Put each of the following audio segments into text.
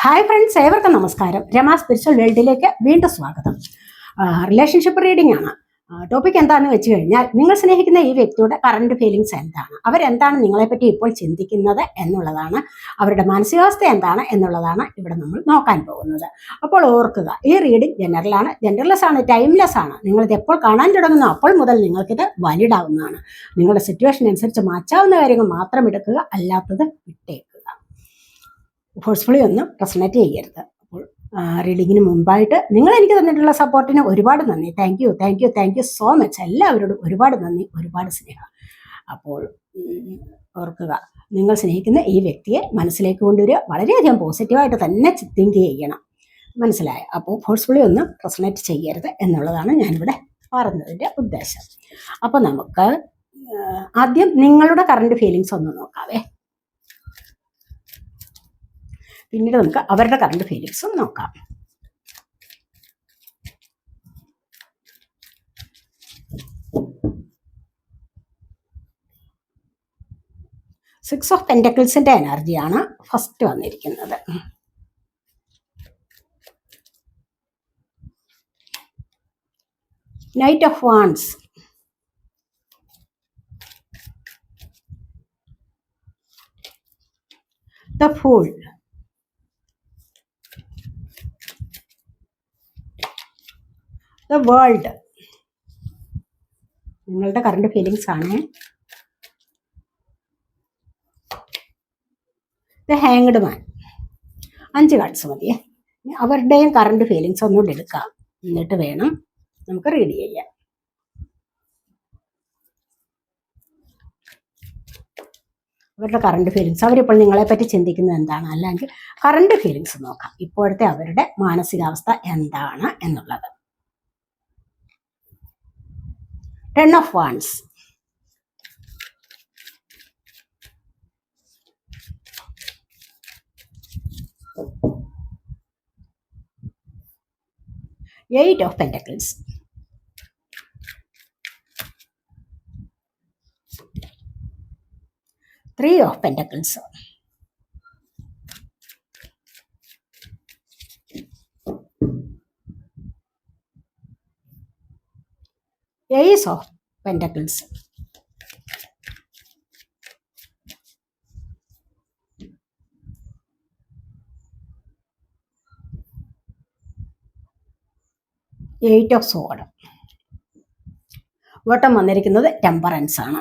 Hi friends ഏവർക്കും നമസ്കാരം. Rama spiritual വേൾഡിലേക്ക് വീണ്ടും സ്വാഗതം. റിലേഷൻഷിപ്പ് റീഡിംഗ് ആണ്. ടോപ്പിക് എന്താണെന്ന് വെച്ച് കഴിഞ്ഞാൽ നിങ്ങൾ സ്നേഹിക്കുന്ന ഈ വ്യക്തിയുടെ കറണ്ട് ഫീലിങ്സ് എന്താണ്? അവരെന്താണ് നിങ്ങളെപ്പറ്റി ഇപ്പോൾ ചിന്തിക്കുന്നത് എന്നുള്ളതാണ്. അവരുടെ മാനസികാവസ്ഥ എന്താണ് എന്നുള്ളതാണ് ഇവിടെ നമ്മൾ നോക്കാൻ പോകുന്നത്. അപ്പോൾ ഓർക്കുക ഈ റീഡിംഗ് ജനറലാണ് ജനറൽലെസ് ആണ് ടൈംലെസ് ആണ്. നിങ്ങളിത് എപ്പോൾ കാണാൻ തുടങ്ങുന്നു അപ്പോൾ മുതൽ നിങ്ങൾക്കിത് വാലിഡ് ആവുന്നതാണ്. നിങ്ങളുടെ സിറ്റുവേഷൻ അനുസരിച്ച് മാറ്റാവുന്ന കാര്യങ്ങൾ മാത്രം എടുക്കുക അല്ലാത്തത് വിട്ടേക്കുക ഫോഴ്സ്ഫുള്ളി ഒന്നും റെസണേറ്റ് ചെയ്യരുത്. അപ്പോൾ റീഡിങ്ങിന് മുമ്പായിട്ട് നിങ്ങൾ എനിക്ക് തന്നിട്ടുള്ള സപ്പോർട്ടിന് ഒരുപാട് നന്ദി. Thank you thank you thank you so much എല്ലാവരോടും ഒരുപാട് നന്ദി ഒരുപാട് സ്നേഹം. അപ്പോൾ ഓർക്കുക നിങ്ങൾ സ്നേഹിക്കുന്ന ഈ വ്യക്തിയെ മനസ്സിലേക്ക് കൊണ്ടുവരിക. വളരെയധികം പോസിറ്റീവായിട്ട് തന്നെ തിങ്ക് ചെയ്യണം. മനസ്സിലായ? അപ്പോൾ ഫോഴ്സ്ഫുള്ളി ഒന്നും റെസണേറ്റ് ചെയ്യരുത് എന്നുള്ളതാണ് ഞാനിവിടെ പറഞ്ഞതിന്റെ ഉദ്ദേശം. അപ്പോൾ നമുക്ക് ആദ്യം നിങ്ങളുടെ കറണ്ട് ഫീലിങ്സ് ഒന്ന് നോക്കാവേ. പിന്നീട് നമുക്ക് അവരുടെ കറണ്ട് ഫീലിങ്സും നോക്കാം. സിക്സ് ഓഫ് പെന്റക്കിൾസിന്റെ എനർജിയാണ് ഫസ്റ്റ് വന്നിരിക്കുന്നത്. Knight of wands the fool the world. നിങ്ങളുടെ കറണ്ട് ഫീലിങ്സ് ആണ്. ദ ഹാങ്ഡ് മാൻ അഞ്ച് കാർഡ്സ് മതിയേ. അവരുടെയും കറണ്ട് ഫീലിങ്സ് ഒന്നുകൂടി എടുക്കാം. എന്നിട്ട് വേണം നമുക്ക് റീഡ് ചെയ്യാൻ. അവരുടെ കറണ്ട് ഫീലിങ്സ് അവരിപ്പോൾ നിങ്ങളെപ്പറ്റി ചിന്തിക്കുന്നത് എന്താണ്? അല്ലെങ്കിൽ കറണ്ട് ഫീലിങ്സ് നോക്കാം. ഇപ്പോഴത്തെ അവരുടെ മാനസികാവസ്ഥ എന്താണ് എന്നുള്ളത്. ten of wands. Eight of pentacles. Three of pentacles. Ace of pentacles eight of sword വട്ടം വന്നിരിക്കുന്നത് ടെമ്പറൻസ് ആണ്.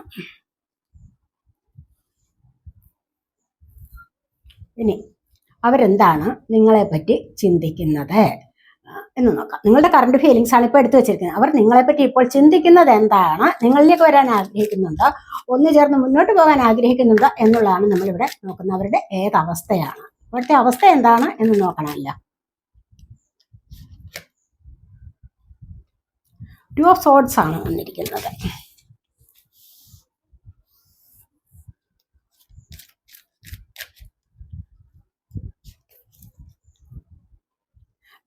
ഇനി അവരെന്താണ് നിങ്ങളെപ്പറ്റി ചിന്തിക്കുന്നത്? എന്ന് നോക്കാം. നിങ്ങളുടെ കറണ്ട് ഫീലിങ്സ് ആണ് ഇപ്പോൾ എടുത്തു വെച്ചിരിക്കുന്നത്. അവർ നിങ്ങളെപ്പറ്റി ഇപ്പോൾ ചിന്തിക്കുന്നത് എന്താണ്? നിങ്ങളിലേക്ക് വരാൻ ആഗ്രഹിക്കുന്നുണ്ടോ? ഒന്ന് ചേർന്ന് മുന്നോട്ട് പോകാൻ ആഗ്രഹിക്കുന്നുണ്ടോ എന്നുള്ളതാണ് നമ്മളിവിടെ നോക്കുന്നത്. അവരുടെ ഏത് അവസ്ഥയാണ്? ഇവിടുത്തെ അവസ്ഥ എന്താണ് എന്ന് നോക്കണമല്ലോ. ടു ഓഫ് സോഡ്സ് ആണ് വന്നിരിക്കുന്നത്.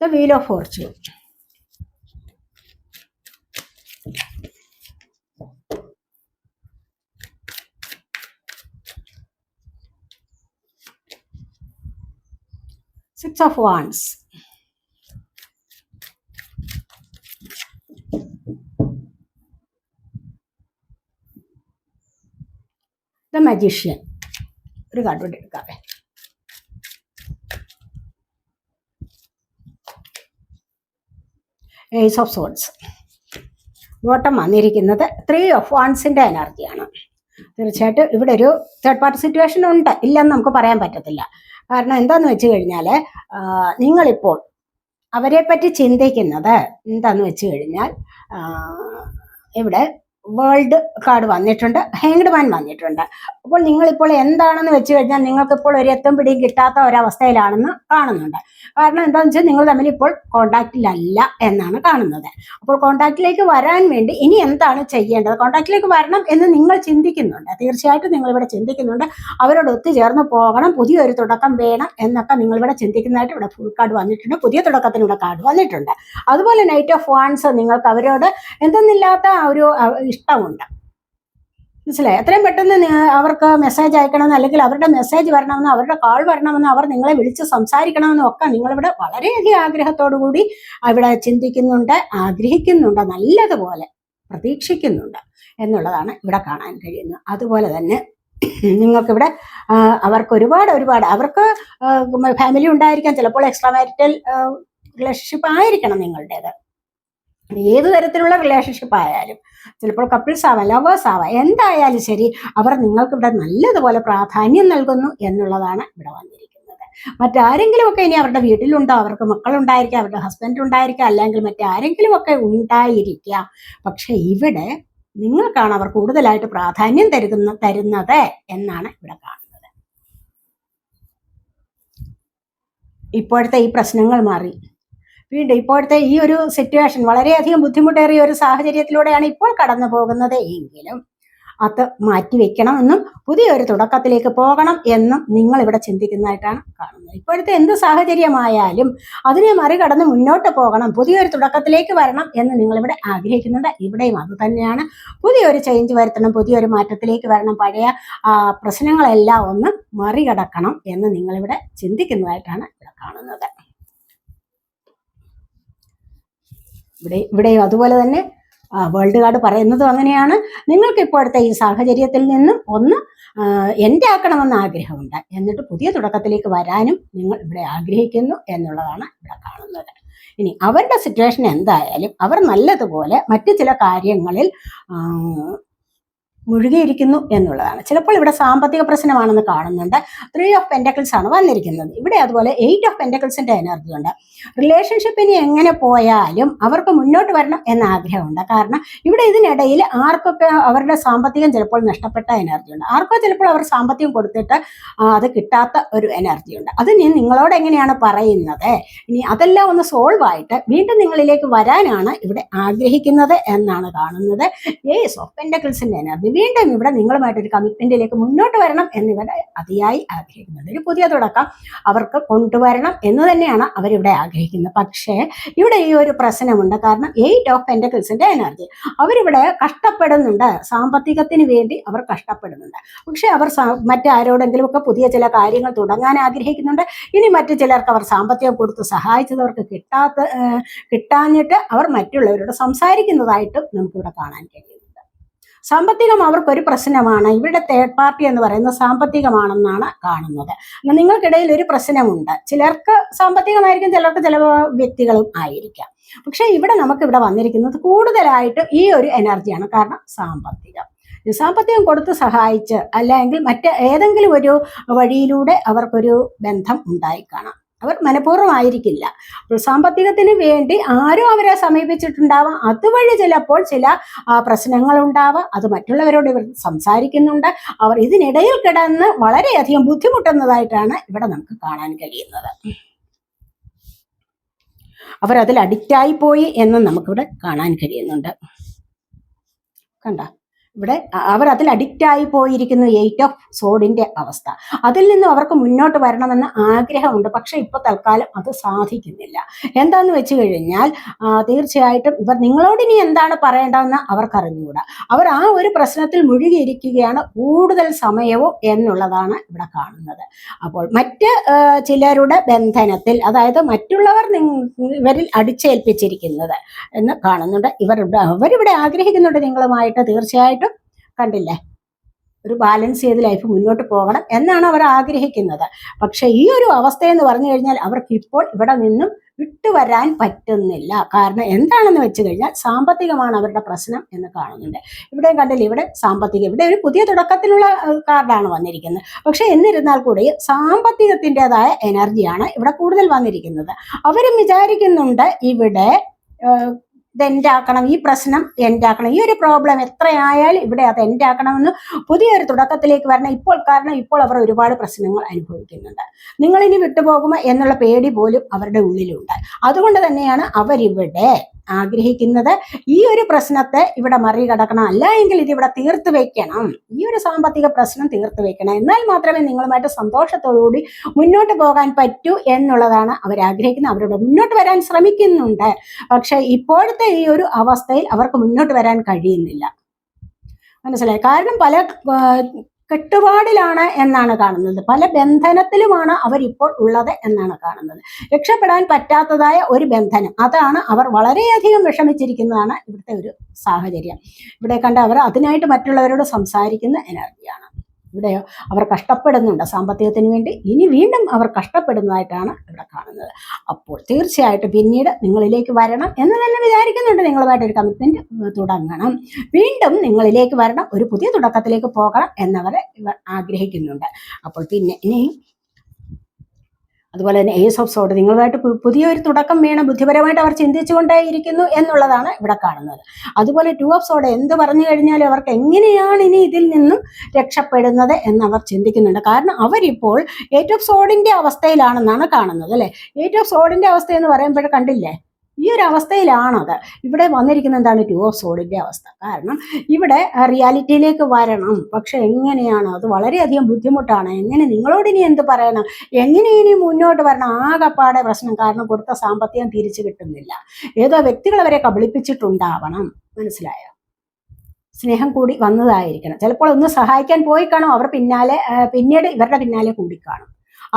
The wheel of fortune six of wands the magician ഒരു കാർഡ് കൂടി എടുക്കാവേ ഏസ് ഓഫ് സോൾസ് ബോട്ടം വന്നിരിക്കുന്നത് ത്രീ ഓഫ് വൺസിന്റെ എനർജിയാണ് തീർച്ചയായിട്ടും ഇവിടെ ഒരു തേർഡ് പാർട്ടി സിറ്റുവേഷൻ ഉണ്ട്. ഇല്ലെന്ന് നമുക്ക് പറയാൻ പറ്റത്തില്ല. കാരണം എന്താന്ന് വെച്ച് കഴിഞ്ഞാൽ നിങ്ങളിപ്പോൾ അവരെ പറ്റി ചിന്തിക്കുന്നത് എന്താന്ന് വെച്ച് കഴിഞ്ഞാൽ ഇവിടെ വേൾഡ് കാർഡ് വന്നിട്ടുണ്ട് ഹാങ്ഡ് മാൻ വന്നിട്ടുണ്ട്. അപ്പോൾ നിങ്ങളിപ്പോൾ എന്താണെന്ന് വെച്ച് കഴിഞ്ഞാൽ നിങ്ങൾക്കിപ്പോൾ ഒരു എത്തും പിടിയും കിട്ടാത്ത ഒരവസ്ഥയിലാണെന്ന് കാണുന്നുണ്ട്. കാരണം എന്താണെന്ന് വെച്ചാൽ നിങ്ങൾ തമ്മിൽ ഇപ്പോൾ കോണ്ടാക്റ്റിലല്ല എന്നാണ് കാണുന്നത്. അപ്പോൾ കോണ്ടാക്റ്റിലേക്ക് വരാൻ വേണ്ടി ഇനി എന്താണ് ചെയ്യേണ്ടത്? കോണ്ടാക്റ്റിലേക്ക് വരണം എന്ന് നിങ്ങൾ ചിന്തിക്കുന്നുണ്ട്. തീർച്ചയായിട്ടും നിങ്ങൾ ഇവിടെ ചിന്തിക്കുന്നുണ്ട്. അവരോട് ഒത്തുചേർന്ന് പോകണം. പുതിയൊരു തുടക്കം വേണം എന്നൊക്കെ നിങ്ങൾ ഇവിടെ ചിന്തിക്കുന്നതായിട്ട് ഇവിടെ ഫുൾ കാർഡ് വന്നിട്ടുണ്ട്. പുതിയ തുടക്കത്തിന് ഇവിടെ കാർഡ് വന്നിട്ടുണ്ട്. അതുപോലെ നൈറ്റ് ഓഫ് വാൻസ് നിങ്ങൾക്ക് അവരോട് എന്തെന്നില്ലാത്ത ഒരു ഇഷ്ടമുണ്ട്. മനസ്സിലായി? എത്രയും പെട്ടെന്ന് അവർക്ക് മെസ്സേജ് അയക്കണമെന്ന് അല്ലെങ്കിൽ അവരുടെ മെസ്സേജ് വരണമെന്ന് അവരുടെ കോൾ വരണമെന്ന് അവർ നിങ്ങളെ വിളിച്ച് സംസാരിക്കണമെന്നും ഒക്കെ നിങ്ങളിവിടെ വളരെയധികം ആഗ്രഹത്തോടു കൂടി ഇവിടെ ചിന്തിക്കുന്നുണ്ട് ആഗ്രഹിക്കുന്നുണ്ട് നല്ലതുപോലെ പ്രതീക്ഷിക്കുന്നുണ്ട് എന്നുള്ളതാണ് ഇവിടെ കാണാൻ കഴിയുന്നത്. അതുപോലെ തന്നെ നിങ്ങൾക്കിവിടെ അവർക്ക് ഒരുപാട് ഒരുപാട് അവർക്ക് ഫാമിലി ഉണ്ടായിരിക്കാം ചിലപ്പോൾ എക്സ്ട്രാ മാരിറ്റൽ റിലേഷൻഷിപ്പ് ആയിരിക്കണം നിങ്ങളുടേത്. ഏത് തരത്തിലുള്ള റിലേഷൻഷിപ്പ് ആയാലും ചിലപ്പോൾ കപ്പിൾസ് ആവാം ലവേഴ്സ് ആവാം എന്തായാലും ശരി അവർ നിങ്ങൾക്ക് ഇവിടെ നല്ലതുപോലെ പ്രാധാന്യം നൽകുന്നു എന്നുള്ളതാണ് ഇവിടെ വന്നിരിക്കുന്നത്. മറ്റാരെങ്കിലും ഒക്കെ ഇനി അവരുടെ വീട്ടിലുണ്ടോ? അവർക്ക് മക്കളുണ്ടായിരിക്കാം അവരുടെ ഹസ്ബൻഡ് ഉണ്ടായിരിക്കാം അല്ലെങ്കിൽ മറ്റാരെങ്കിലും ഒക്കെ ഉണ്ടായിരിക്കാം. പക്ഷെ ഇവിടെ നിങ്ങൾക്കാണ് അവർ കൂടുതലായിട്ട് പ്രാധാന്യം തരുന്ന തരുന്നത് എന്നാണ് ഇവിടെ കാണുന്നത്. ഇപ്പോഴത്തെ ഈ പ്രശ്നങ്ങൾ മാറി. വീണ്ടും ഇപ്പോഴത്തെ ഈ ഒരു സിറ്റുവേഷൻ വളരെയധികം ബുദ്ധിമുട്ടേറിയ ഒരു സാഹചര്യത്തിലൂടെയാണ് ഇപ്പോൾ കടന്നു പോകുന്നത്. എങ്കിലും അത് മാറ്റിവെക്കണമെന്നും പുതിയൊരു തുടക്കത്തിലേക്ക് പോകണം എന്നും നിങ്ങൾ ഇവിടെ ചിന്തിക്കുന്നതായിട്ടാണ് കാണുന്നത്. ഇപ്പോഴത്തെ എന്ത് സാഹചര്യമായാലും അതിനെ മറികടന്ന് മുന്നോട്ട് പോകണം പുതിയൊരു തുടക്കത്തിലേക്ക് വരണം എന്ന് നിങ്ങൾ ഇവിടെ ആഗ്രഹിക്കുന്നുണ്ട് ഇവിടെയും അത് തന്നെയാണ്. പുതിയൊരു ചേഞ്ച് വരുത്തണം പുതിയൊരു മാറ്റത്തിലേക്ക് വരണം പഴയ പ്രശ്നങ്ങളെല്ലാം ഒന്ന് മറികടക്കണം എന്ന് നിങ്ങളിവിടെ ചിന്തിക്കുന്നതായിട്ടാണ് ഇവിടെ കാണുന്നത്. ഇവിടെ ഇവിടെയും അതുപോലെ തന്നെ വേൾഡ് കാർഡ് പറയുന്നതും അങ്ങനെയാണ്. നിങ്ങൾക്ക് ഇപ്പോഴത്തെ ഈ സാഹചര്യത്തിൽ നിന്നും ഒന്ന് എന്റെ ആക്കണമെന്ന് ആഗ്രഹമുണ്ട്. എന്നിട്ട് പുതിയ തുടക്കത്തിലേക്ക് വരാനും നിങ്ങൾ ഇവിടെ ആഗ്രഹിക്കുന്നു എന്നുള്ളതാണ് ഇവിടെ കാണുന്നത്. ഇനി അവരുടെ സിറ്റുവേഷൻ എന്തായാലും അവർ നല്ലതുപോലെ മറ്റു ചില കാര്യങ്ങളിൽ മുഴുകിയിരിക്കുന്നു എന്നുള്ളതാണ്. ചിലപ്പോൾ ഇവിടെ സാമ്പത്തിക പ്രശ്നമാണെന്ന് കാണുന്നുണ്ട്. ത്രീ ഓഫ് പെന്റക്കിൾസ് ആണ് വന്നിരിക്കുന്നത്. ഇവിടെ അതുപോലെ എയ്റ്റ് ഓഫ് പെന്റക്കിൾസിന്റെ എനർജി ഉണ്ട്. ഇനി എങ്ങനെ പോയാലും അവർക്ക് മുന്നോട്ട് വരണം എന്ന ആഗ്രഹമുണ്ട്. കാരണം ഇവിടെ ഇതിനിടയിൽ ആർക്കൊക്കെ അവരുടെ സാമ്പത്തികം ചിലപ്പോൾ നഷ്ടപ്പെട്ട എനർജി ഉണ്ട്. ആർക്കോ ചിലപ്പോൾ അവർ സാമ്പത്തികം കൊടുത്തിട്ട് അത് കിട്ടാത്ത ഒരു എനർജി ഉണ്ട്. അത് ഇനി നിങ്ങളോട് എങ്ങനെയാണ് പറയുന്നത്? ഇനി അതെല്ലാം ഒന്ന് സോൾവ് ആയിട്ട് വീണ്ടും നിങ്ങളിലേക്ക് വരാനാണ് ഇവിടെ ആഗ്രഹിക്കുന്നത് എന്നാണ് കാണുന്നത്. ഏസ് ഓഫ് പെൻഡക്കിൾസിന്റെ എനർജി വീണ്ടും ഇവിടെ നിങ്ങളുമായിട്ട് ഒരു കമ്മിറ്റ്മെന്റിലേക്ക് മുന്നോട്ട് വരണം എന്നിവരെ അതിയായി ആഗ്രഹിക്കുന്നത് ഒരു പുതിയ തുടക്കം അവർക്ക് കൊണ്ടുവരണം എന്ന് തന്നെയാണ് അവരിവിടെ ആഗ്രഹിക്കുന്നത്. പക്ഷേ ഇവിടെ ഈ ഒരു പ്രശ്നമുണ്ട്. കാരണം എയ്റ്റ് ഓഫ് പെൻഡക്കിൾസിന്റെ എനർജി അവരിവിടെ കഷ്ടപ്പെടുന്നുണ്ട്. സാമ്പത്തികത്തിന് വേണ്ടി അവർ കഷ്ടപ്പെടുന്നുണ്ട്. പക്ഷെ അവർ മറ്റാരോടെങ്കിലും ഒക്കെ പുതിയ ചില കാര്യങ്ങൾ തുടങ്ങാൻ ആഗ്രഹിക്കുന്നുണ്ട്. ഇനി മറ്റു ചിലർക്ക് അവർ സാമ്പത്തികം കൊടുത്ത് സഹായിച്ചതവർക്ക് കിട്ടാത്ത കിട്ടാഞ്ഞിട്ട് അവർ മറ്റുള്ളവരോട് സംസാരിക്കുന്നതായിട്ടും നമുക്കിവിടെ കാണാൻ കഴിയുന്നുണ്ട് സാമ്പത്തികം അവർക്കൊരു പ്രശ്നമാണ്. ഇവരുടെ തേർഡ് പാർട്ടി എന്ന് പറയുന്നത് സാമ്പത്തികമാണെന്നാണ് കാണുന്നത്. നിങ്ങൾക്കിടയിൽ ഒരു പ്രശ്നമുണ്ട്. ചിലർക്ക് സാമ്പത്തികമായിരിക്കും ചിലർക്ക് ചില വ്യക്തികളും ആയിരിക്കാം. പക്ഷെ ഇവിടെ നമുക്ക് ഇവിടെ വന്നിരിക്കുന്നത് കൂടുതലായിട്ട് ഈ ഒരു എനർജിയാണ് കാരണം സാമ്പത്തികം. സാമ്പത്തികം കൊടുത്ത് സഹായിച്ച് അല്ലെങ്കിൽ മറ്റ് ഏതെങ്കിലും ഒരു വഴിയിലൂടെ അവർക്കൊരു ബന്ധം ഉണ്ടായി കാണാം അവർ മനഃപൂർവമായിരിക്കില്ല. സാമ്പത്തികത്തിന് വേണ്ടി ആരും അവരെ സമീപിച്ചിട്ടുണ്ടാവാം. അതുവഴി ചിലപ്പോൾ ചില പ്രശ്നങ്ങൾ ഉണ്ടാവാം അത് മറ്റുള്ളവരോട് ഇവർ സംസാരിക്കുന്നുണ്ട്. അവർ ഇതിനിടയിൽ കിടന്ന് വളരെയധികം ബുദ്ധിമുട്ടുന്നതായിട്ടാണ് ഇവിടെ നമുക്ക് കാണാൻ കഴിയുന്നത്. അവർ അതിൽ അഡിക്റ്റായി പോയി എന്ന് നമുക്കിവിടെ കാണാൻ കഴിയുന്നുണ്ട്. കണ്ട? ഇവിടെ അവർ അതിൽ അഡിക്റ്റ് ആയി പോയിരിക്കുന്നു. എയ്റ്റ് ഓഫ് സോഡിന്റെ അവസ്ഥ. അതിൽ നിന്ന് അവർക്ക് മുന്നോട്ട് വരണമെന്ന് ആഗ്രഹമുണ്ട്. പക്ഷെ ഇപ്പൊ തൽക്കാലം അത് സാധിക്കുന്നില്ല. എന്താന്ന് വെച്ച് കഴിഞ്ഞാൽ തീർച്ചയായിട്ടും ഇവർ നിങ്ങളോട് ഇനി എന്താണ് പറയേണ്ടതെന്ന് അവർക്ക് അറിഞ്ഞുകൂടാ. അവർ ആ ഒരു പ്രശ്നത്തിൽ മുഴുകിയിരിക്കുകയാണ്. കൂടുതൽ സമയവും എന്നുള്ളതാണ് ഇവിടെ കാണുന്നത്. അപ്പോൾ മറ്റ് ചിലരുടെ ബന്ധനത്തിൽ അതായത് മറ്റുള്ളവർ ഇവരിൽ അടിച്ചേൽപ്പിച്ചിരിക്കുന്നത് എന്ന് കാണുന്നുണ്ട്. ഇവരുടെ അവരിവിടെ ആഗ്രഹിക്കുന്നുണ്ട് നിങ്ങളുമായിട്ട് തീർച്ചയായിട്ടും കണ്ടില്ലേ? ഒരു ബാലൻസ് ചെയ്ത് ലൈഫ് മുന്നോട്ട് പോകണം എന്നാണ് അവർ ആഗ്രഹിക്കുന്നത്. പക്ഷെ ഈ ഒരു അവസ്ഥ എന്ന് പറഞ്ഞു കഴിഞ്ഞാൽ അവർക്ക് ഇപ്പോൾ ഇവിടെ നിന്നും വിട്ടുവരാൻ പറ്റുന്നില്ല. കാരണം എന്താണെന്ന് വെച്ച് കഴിഞ്ഞാൽ സാമ്പത്തികമാണ് അവരുടെ പ്രശ്നം എന്ന് കാണുന്നുണ്ട്. ഇവിടെ കണ്ടില്ല ഇവിടെ സാമ്പത്തികം ഇവിടെ ഒരു പുതിയ തുടക്കത്തിലുള്ള കാർഡാണ് വന്നിരിക്കുന്നത്. പക്ഷെ എന്നിരുന്നാൽ കൂടി സാമ്പത്തികത്തിന്റെതായ എനർജിയാണ് ഇവിടെ കൂടുതൽ വന്നിരിക്കുന്നത്. അവരും വിചാരിക്കുന്നുണ്ട് ഇവിടെ ഇത് എന്റാക്കണം ഈ പ്രശ്നം എന്റാക്കണം ഈ ഒരു പ്രോബ്ലം എത്രയായാലും ഇവിടെ അത് എന്റാക്കണമെന്ന് പുതിയൊരു തുടക്കത്തിലേക്ക് വരണം. ഇപ്പോൾ കാരണം ഇപ്പോൾ അവർ ഒരുപാട് പ്രശ്നങ്ങൾ അനുഭവിക്കുന്നുണ്ട്. നിങ്ങളിനി വിട്ടുപോകുമോ എന്നുള്ള പേടി പോലും അവരുടെ ഉള്ളിലുണ്ട്. അതുകൊണ്ട് തന്നെയാണ് അവരിവിടെ ആഗ്രഹിക്കുന്നത്. ഈ ഒരു പ്രശ്നത്തെ ഇവിടെ മറികടക്കണം. അല്ല എങ്കിൽ ഇത് ഇവിടെ തീർത്ത് വെക്കണം. ഈ ഒരു സാമ്പത്തിക പ്രശ്നം തീർത്തു വെക്കണം. എന്നാൽ മാത്രമേ നിങ്ങളുമായിട്ട് സന്തോഷത്തോടുകൂടി മുന്നോട്ട് പോകാൻ പറ്റൂ എന്നുള്ളതാണ് അവർ ആഗ്രഹിക്കുന്നത്. അവരോട് മുന്നോട്ട് വരാൻ ശ്രമിക്കുന്നുണ്ട്. പക്ഷെ ഇപ്പോഴത്തെ ഈ ഒരു അവസ്ഥയിൽ അവർക്ക് മുന്നോട്ട് വരാൻ കഴിയുന്നില്ല. മനസ്സിലായി? കാരണം പല കെട്ടുപാടിലാണ് എന്നാണ് കാണുന്നത്. പല ബന്ധനത്തിലുമാണ് അവരിപ്പോൾ ഉള്ളത് എന്നാണ് കാണുന്നത്. രക്ഷപ്പെടാൻ പറ്റാത്തതായ ഒരു ബന്ധനം. അതാണ് അവർ വളരെയധികം വിഷമിച്ചിരിക്കുന്നതാണ് ഇവിടുത്തെ ഒരു സാഹചര്യം. ഇവിടെ കണ്ട അവർ അതിനായിട്ട് മറ്റുള്ളവരോട് സംസാരിക്കുന്ന എനർജിയാണ് ഇവിടെയോ അവർ കഷ്ടപ്പെടുന്നുണ്ട് സാമ്പത്തികത്തിന് വേണ്ടി. ഇനി വീണ്ടും അവർ കഷ്ടപ്പെടുന്നതായിട്ടാണ് ഇവിടെ കാണുന്നത്. അപ്പോൾ തീർച്ചയായിട്ടും പിന്നീട് നിങ്ങളിലേക്ക് വരണം എന്ന് തന്നെ വിചാരിക്കുന്നുണ്ട്. നിങ്ങളുമായിട്ട് ഒരു കമ്മിറ്റ്മെന്റ് തുടങ്ങണം. വീണ്ടും നിങ്ങളിലേക്ക് വരണം. ഒരു പുതിയ തുടക്കത്തിലേക്ക് പോകണം എന്നവരെ ഇവർ ആഗ്രഹിക്കുന്നുണ്ട്. അപ്പോൾ പിന്നെ ഇനി അതുപോലെ തന്നെ ഏസ് ഓഫ് സോഡ് നിങ്ങളുമായിട്ട് പുതിയൊരു തുടക്കം വേണം ബുദ്ധിപരമായിട്ട് അവർ ചിന്തിച്ചുകൊണ്ടേയിരിക്കുന്നു എന്നുള്ളതാണ് ഇവിടെ കാണുന്നത്. അതുപോലെ ടു ഓഫ് സോഡ് എന്ത് പറഞ്ഞു കഴിഞ്ഞാലും അവർക്ക് എങ്ങനെയാണ് ഇനി ഇതിൽ നിന്നും രക്ഷപ്പെടുന്നത് എന്ന് അവർ ചിന്തിക്കുന്നുണ്ട്. കാരണം അവരിപ്പോൾ എയ്റ്റ് ഓഫ് സോഡിന്റെ അവസ്ഥയിലാണെന്നാണ് കാണുന്നത് അല്ലേ? എയ്റ്റ് ഓഫ് സോഡിന്റെ അവസ്ഥ എന്ന് പറയുമ്പോൾ കണ്ടില്ലേ? ഈ ഒരു അവസ്ഥയിലാണത് ഇവിടെ വന്നിരിക്കുന്ന എന്താണ് ടു ഓഫ് സോളിന്റെ അവസ്ഥ. കാരണം ഇവിടെ റിയാലിറ്റിയിലേക്ക് വരണം. പക്ഷെ എങ്ങനെയാണ്? അത് വളരെയധികം ബുദ്ധിമുട്ടാണ്. എങ്ങനെ നിങ്ങളോട് ഇനി എന്ത് പറയണം? എങ്ങനെ ഇനി മുന്നോട്ട് വരണം? ആകപ്പാടെ പ്രശ്നം. കാരണം കൊടുത്ത സാമ്പത്തികം തിരിച്ചു കിട്ടുന്നില്ല. ഏതോ വ്യക്തികൾ അവരെ കബളിപ്പിച്ചിട്ടുണ്ടാവണം. മനസ്സിലായോ? സ്നേഹം കൂടി വന്നതായിരിക്കണം. ചിലപ്പോൾ ഒന്ന് സഹായിക്കാൻ പോയി കാണും. അവർ പിന്നാലെ പിന്നീട് ഇവരുടെ പിന്നാലെ കൂടി കാണും.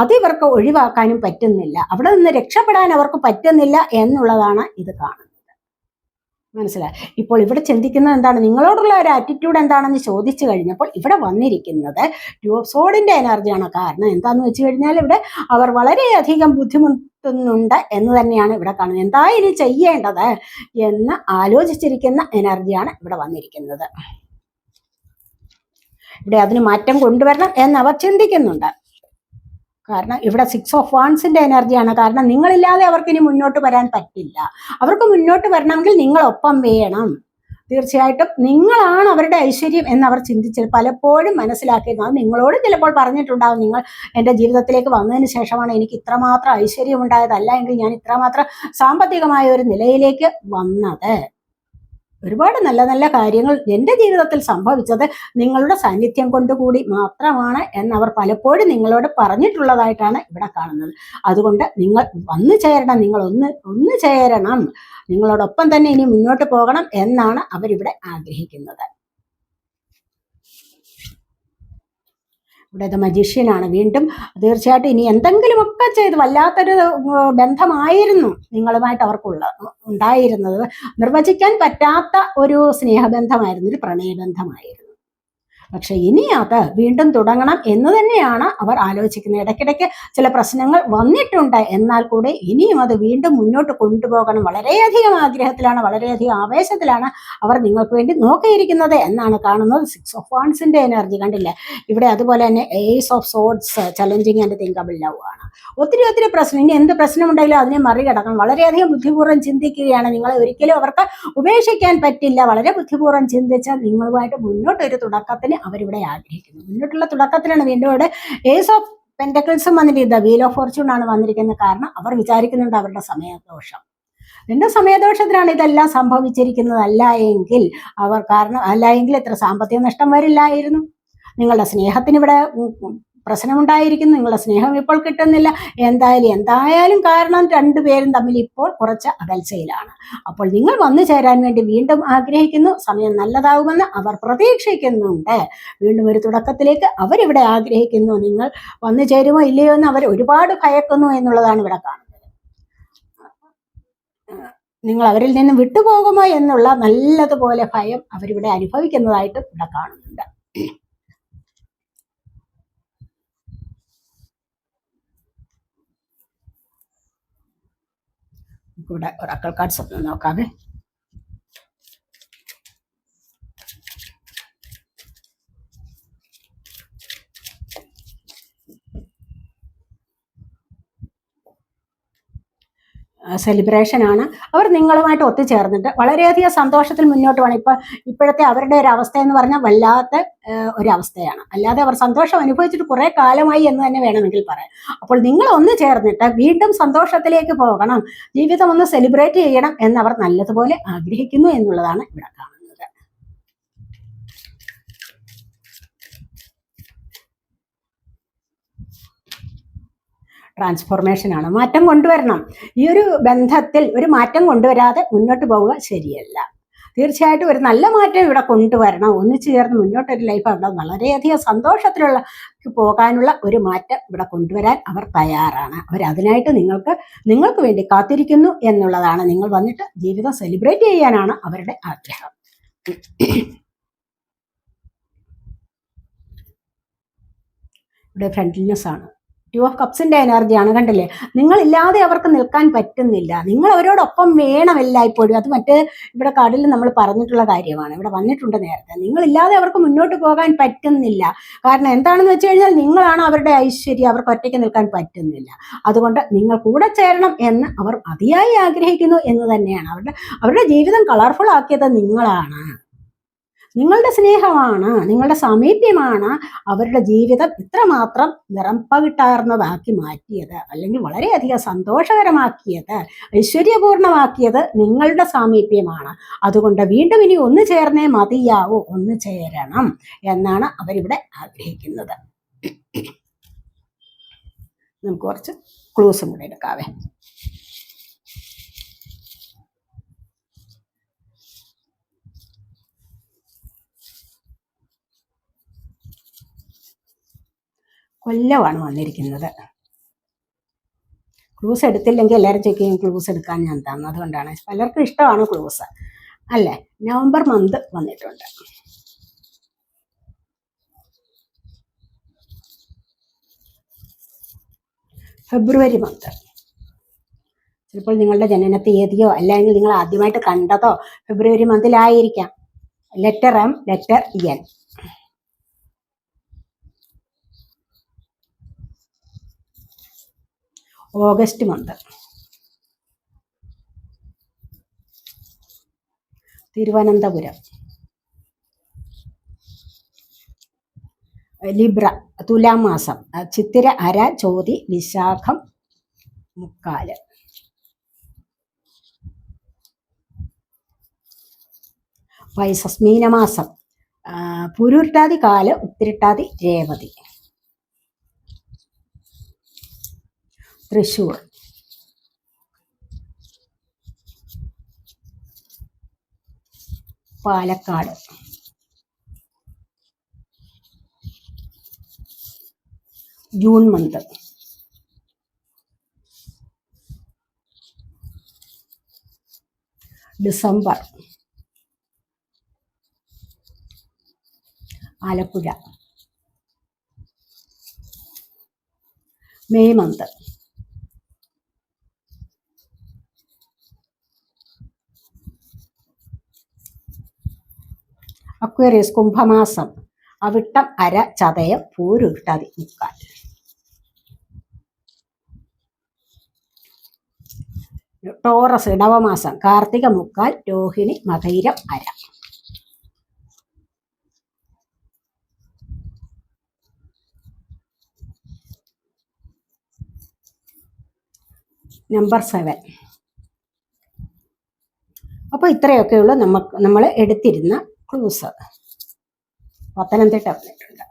അത് ഇവർക്ക് ഒഴിവാക്കാനും പറ്റുന്നില്ല. അവിടെ നിന്ന് രക്ഷപ്പെടാൻ അവർക്ക് പറ്റുന്നില്ല എന്നുള്ളതാണ് ഇത് കാണുന്നത്. മനസ്സിലായി ഇപ്പോൾ ഇവിടെ ചിന്തിക്കുന്നത് എന്താണ്? നിങ്ങളോടുള്ള ഒരു ആറ്റിറ്റ്യൂഡ് എന്താണെന്ന് ചോദിച്ചു കഴിഞ്ഞപ്പോൾ ഇവിടെ വന്നിരിക്കുന്നത് ട്യൂബ്സോഡിന്റെ എനർജിയാണ് കാരണം എന്താന്ന് വെച്ച് കഴിഞ്ഞാൽ ഇവിടെ അവർ വളരെയധികം ബുദ്ധിമുട്ടുന്നുണ്ട് എന്ന് തന്നെയാണ് ഇവിടെ കാണുന്നത്. എന്താ ഇനി ചെയ്യേണ്ടത് എന്ന് ആലോചിച്ചിരിക്കുന്ന എനർജിയാണ് ഇവിടെ വന്നിരിക്കുന്നത്. ഇവിടെ അതിന് മാറ്റം കൊണ്ടുവരണം അവർ ചിന്തിക്കുന്നുണ്ട്. കാരണം ഇവിടെ സിക്സ് ഓഫ് വാൺസിന്റെ എനർജിയാണ് കാരണം നിങ്ങളില്ലാതെ അവർക്ക് ഇനി മുന്നോട്ട് വരാൻ പറ്റില്ല. അവർക്ക് മുന്നോട്ട് വരണമെങ്കിൽ നിങ്ങളൊപ്പം വേണം. തീർച്ചയായിട്ടും നിങ്ങളാണ് അവരുടെ ഐശ്വര്യം എന്ന് അവർ ചിന്തിച്ചത്. പലപ്പോഴും മനസ്സിലാക്കിയിരുന്നു. അത് നിങ്ങളോട് ചിലപ്പോൾ പറഞ്ഞിട്ടുണ്ടാവും. നിങ്ങൾ എന്റെ ജീവിതത്തിലേക്ക് വന്നതിന് ശേഷമാണ് എനിക്ക് ഇത്രമാത്രം ഐശ്വര്യം ഉണ്ടായതല്ല എങ്കിൽ ഞാൻ ഇത്രമാത്രം സാമ്പത്തികമായ ഒരു നിലയിലേക്ക് വന്നത്. ഒരുപാട് നല്ല നല്ല കാര്യങ്ങൾ എന്റെ ജീവിതത്തിൽ സംഭവിച്ചത് നിങ്ങളുടെ സാന്നിധ്യം കൊണ്ടുകൂടി മാത്രമാണ് എന്നവർ പലപ്പോഴും നിങ്ങളോട് പറഞ്ഞിട്ടുള്ളതായിട്ടാണ് ഇവിടെ കാണുന്നത്. അതുകൊണ്ട് നിങ്ങൾ വന്നു ചേരണം നിങ്ങൾ ഒന്ന് ഒന്ന് ചേരണം. നിങ്ങളോടൊപ്പം തന്നെ ഇനി മുന്നോട്ട് പോകണം എന്നാണ് അവരിവിടെ ആഗ്രഹിക്കുന്നത്. ഇവിടെ അത് മജീഷ്യനാണ്. വീണ്ടും തീർച്ചയായിട്ടും ഇനി എന്തെങ്കിലുമൊക്കെ ചെയ്ത് വല്ലാത്തൊരു ബന്ധമായിരുന്നു നിങ്ങളുമായിട്ട് അവർക്കുള്ള ഉണ്ടായിരുന്നത്. നിർവചിക്കാൻ പറ്റാത്ത ഒരു സ്നേഹബന്ധമായിരുന്നു ഒരു പ്രണയബന്ധമായിരുന്നു. പക്ഷെ ഇനി അത് വീണ്ടും തുടങ്ങണം എന്ന് തന്നെയാണ് അവർ ആലോചിക്കുന്നത്. ഇടയ്ക്കിടയ്ക്ക് ചില പ്രശ്നങ്ങൾ വന്നിട്ടുണ്ട്. എന്നാൽ കൂടെ ഇനിയും അത് വീണ്ടും മുന്നോട്ട് കൊണ്ടുപോകണം. വളരെയധികം ആഗ്രഹത്തിലാണ് വളരെയധികം ആവേശത്തിലാണ് അവർ നിങ്ങൾക്ക് വേണ്ടി നോക്കിയിരിക്കുന്നത് എന്നാണ് കാണുന്നത്. സിക്സ് ഓഫ് വാൺസിന്റെ എനർജി കണ്ടില്ല? ഇവിടെ അതുപോലെ തന്നെ ace of swords challenging and thinkable love ആണ്. ഒത്തിരി ഒത്തിരി പ്രശ്നം. ഇനി എന്ത് പ്രശ്നമുണ്ടെങ്കിലും അതിനെ മറികടക്കണം. വളരെയധികം ബുദ്ധിപൂർവം ചിന്തിക്കുകയാണ് നിങ്ങളെ ഒരിക്കലും അവർക്ക് ഉപേക്ഷിക്കാൻ പറ്റില്ല. വളരെ ബുദ്ധിപൂർവം ചിന്തിച്ചാൽ നിങ്ങളുമായിട്ട് മുന്നോട്ട് ഒരു തുടക്കത്തിന് അവരിവിടെ ആഗ്രഹിക്കുന്നു. മുന്നോട്ടുള്ള തുടക്കത്തിലാണ് വീണ്ടും ഇവിടെ ഏസ് ഓഫ് പെന്റക്കിൾസും വന്നിരിക്കുന്നത്. വീൽ ഓഫ് ഫോർച്യൂൺ ആണ് വന്നിരിക്കുന്നത്. കാരണം അവർ വിചാരിക്കുന്നുണ്ട് അവരുടെ സമയദോഷം. എന്റെ സമയദോഷത്തിലാണ് ഇതെല്ലാം സംഭവിച്ചിരിക്കുന്നത് അല്ല എങ്കിൽ അവർ കാരണം അല്ല എങ്കിൽ ഇത്ര സാമ്പത്തിക നഷ്ടം വരില്ലായിരുന്നു. നിങ്ങളുടെ സ്നേഹത്തിന് ഇവിടെ പ്രശ്നമുണ്ടായിരിക്കുന്നു നിങ്ങളുടെ സ്നേഹം ഇപ്പോൾ കിട്ടുന്നില്ല. എന്തായാലും എന്തായാലും കാരണം രണ്ടുപേരും തമ്മിൽ ഇപ്പോൾ കുറച്ച് അകൽച്ചയിലാണ്. അപ്പോൾ നിങ്ങൾ വന്നു ചേരാൻ വേണ്ടി വീണ്ടും ആഗ്രഹിക്കുന്നു. സമയം നല്ലതാകുമെന്ന് അവർ പ്രതീക്ഷിക്കുന്നുണ്ട്. വീണ്ടും ഒരു തുടക്കത്തിലേക്ക് അവരിവിടെ ആഗ്രഹിക്കുന്നു. നിങ്ങൾ വന്നു ചേരുമോ ഇല്ലയോ എന്ന് അവർ ഒരുപാട് ഭയക്കുന്നു എന്നുള്ളതാണ് ഇവിടെ കാണുന്നത്. നിങ്ങൾ അവരിൽ നിന്ന് വിട്ടുപോകുമോ എന്നുള്ള നല്ലതുപോലെ ഭയം അവരിവിടെ അനുഭവിക്കുന്നതായിട്ട് ഇവിടെ കാണുന്നുണ്ട്. ഇവിടെ ഒരാക്കൾ കാർഡ്സ് ഒന്ന് നോക്കാവേ. സെലിബ്രേഷൻ ആണ്. അവർ നിങ്ങളുമായിട്ട് ഒത്തുചേർന്നിട്ട് വളരെയധികം സന്തോഷത്തിൽ മുന്നോട്ട് പോകണം. ഇപ്പൊ ഇപ്പോഴത്തെ അവരുടെ ഒരു അവസ്ഥ എന്ന് പറഞ്ഞാൽ വല്ലാത്ത ഏഹ്, ഒരു അവസ്ഥയാണ് അല്ലാതെ അവർ സന്തോഷം അനുഭവിച്ചിട്ട് കുറെ കാലമായി എന്ന് തന്നെ വേണമെങ്കിൽ പറയാം. അപ്പോൾ നിങ്ങൾ ഒന്ന് ചേർന്നിട്ട് വീണ്ടും സന്തോഷത്തിലേക്ക് പോകണം. ജീവിതം ഒന്ന് സെലിബ്രേറ്റ് ചെയ്യണം എന്ന് അവർ നല്ലതുപോലെ ആഗ്രഹിക്കുന്നു എന്നുള്ളതാണ് ഇവിടെ കാണുന്നത്. ട്രാൻസ്ഫോർമേഷൻ ആണ്. മാറ്റം കൊണ്ടുവരണം. ഈ ഒരു ബന്ധത്തിൽ ഒരു മാറ്റം കൊണ്ടുവരാതെ മുന്നോട്ട് പോവുക ശരിയല്ല. തീർച്ചയായിട്ടും ഒരു നല്ല മാറ്റം ഇവിടെ കൊണ്ടുവരണം. ഒന്നിച്ചു ചേർന്ന് മുന്നോട്ടൊരു ലൈഫ് അവിടെ വളരെയധികം സന്തോഷത്തിലുള്ള പോകാനുള്ള ഒരു മാറ്റം ഇവിടെ കൊണ്ടുവരാൻ അവർ തയ്യാറാണ്. അവർ അതിനായിട്ട് നിങ്ങൾക്ക് നിങ്ങൾക്ക് വേണ്ടി കാത്തിരിക്കുന്നു എന്നുള്ളതാണ്. നിങ്ങൾ വന്നിട്ട് ജീവിതം സെലിബ്രേറ്റ് ചെയ്യാനാണ് അവരുടെ ആഗ്രഹം. ഇവിടെ ഫ്രണ്ട്ലിനെസ് ആണ്. ടു ഓഫ് കപ്സിന്റെ എനർജിയാണ് കണ്ടില്ലേ? നിങ്ങളില്ലാതെ അവർക്ക് നിൽക്കാൻ പറ്റുന്നില്ല. നിങ്ങൾ അവരോടൊപ്പം വേണം എല്ലായ്പ്പോഴും. അത് മറ്റേ ഇവിടെ കടലിൽ നമ്മൾ പറഞ്ഞിട്ടുള്ള കാര്യമാണ്. ഇവിടെ വന്നിട്ടുണ്ട് നേരത്തെ. നിങ്ങളില്ലാതെ അവർക്ക് മുന്നോട്ട് പോകാൻ പറ്റുന്നില്ല. കാരണം എന്താണെന്ന് വെച്ച് കഴിഞ്ഞാൽ നിങ്ങളാണ് അവരുടെ ഐശ്വര്യം. അവർക്ക് ഒറ്റയ്ക്ക് നിൽക്കാൻ പറ്റുന്നില്ല. അതുകൊണ്ട് നിങ്ങൾ കൂടെ ചേരണം എന്ന് അവർ അതിയായി ആഗ്രഹിക്കുന്നു എന്ന് തന്നെയാണ്. അവരുടെ അവരുടെ ജീവിതം കളർഫുൾ ആക്കിയത് നിങ്ങളാണ്. നിങ്ങളുടെ സ്നേഹമാണ് നിങ്ങളുടെ സാമീപ്യമാണ് അവരുടെ ജീവിതം ഇത്രമാത്രം നിറം പകിട്ടാർന്നതാക്കി മാറ്റിയത് അല്ലെങ്കിൽ വളരെയധികം സന്തോഷകരമാക്കിയത് ഐശ്വര്യപൂർണമാക്കിയത് നിങ്ങളുടെ സാമീപ്യമാണ്. അതുകൊണ്ട് വീണ്ടും ഇനി ഒന്ന് ചേർന്നേ മതിയാവൂ ഒന്ന് ചേരണം എന്നാണ് അവരിവിടെ ആഗ്രഹിക്കുന്നത്. നമുക്ക് കുറച്ച് ക്ലൂസും കൂടെ എടുക്കാവേ. കൊല്ലമാണ് വന്നിരിക്കുന്നത്. ക്ലൂസ് എടുത്തില്ലെങ്കിൽ എല്ലാവരും ചെക്ക് ക്ലൂസ് എടുക്കാൻ ഞാൻ തന്നു. അതുകൊണ്ടാണ് പലർക്കും ഇഷ്ടമാണ് ക്ലൂസ് അല്ലേ? നവംബർ മന്ത് വന്നിട്ടുണ്ട്. ഫെബ്രുവരി മന്ത് ചിലപ്പോൾ നിങ്ങളുടെ ജനന തീയതിയോ അല്ലെങ്കിൽ നിങ്ങൾ ആദ്യമായിട്ട് കണ്ടതോ ഫെബ്രുവരി മന്തിലായിരിക്കാം letter M letter N August month Thiruvananthapuram. Libra തുലാം മാസം. ചിത്തിര അര ചോതി വിശാഖം മുക്കാൽ. വൈസസ് മീനമാസം. പുരുട്ടാതി കാൽ ഉത്തിരിട്ടാതി Revathi. Thrissur Palakkad. June month. December. Alappuzha. May month. Aquarius കുംഭമാസം. അവിട്ടം അര ചതയം പൂരുരുട്ടാതി മുക്കാൽ ടോറസ് ഇടവമാസം കാർത്തിക മുക്കാൽ രോഹിണി മകൈരം അര. നമ്പർ സെവൻ അപ്പോൾ ഇത്രയൊക്കെയുള്ളൂ നമുക്ക് നമ്മൾ എടുത്തിരുന്ന ക്ലൂസ് പത്തനംതിട്ട വന്നിട്ടുണ്ട്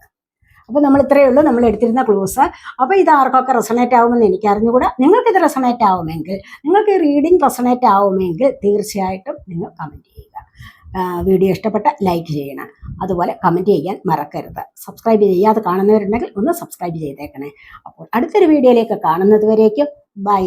അപ്പോൾ നമ്മൾ ഇത്രയേ ഉള്ളൂ. നമ്മൾ എടുത്തിരുന്ന ക്ലൂസ് അപ്പോൾ ഇത് ആർക്കൊക്കെ റെസണേറ്റ് ആവുമെന്ന് എനിക്ക് അറിഞ്ഞുകൂടാ ഇത് റെസണേറ്റ് ആവുമെങ്കിൽ നിങ്ങൾക്ക് ഈ റീഡിംഗ് റെസണേറ്റ് ആവുമെങ്കിൽ തീർച്ചയായിട്ടും നിങ്ങൾ കമന്റ് ചെയ്യുക. വീഡിയോ ഇഷ്ടപ്പെട്ട ലൈക്ക് ചെയ്യണം. അതുപോലെ കമന്റ് ചെയ്യാൻ മറക്കരുത്. സബ്സ്ക്രൈബ് ചെയ്യാതെ കാണുന്നവരുണ്ടെങ്കിൽ ഒന്ന് സബ്സ്ക്രൈബ് ചെയ്തേക്കണേ. അപ്പോൾ അടുത്തൊരു വീഡിയോയിലേക്ക് കാണുന്നത് വരേക്കും. ബൈ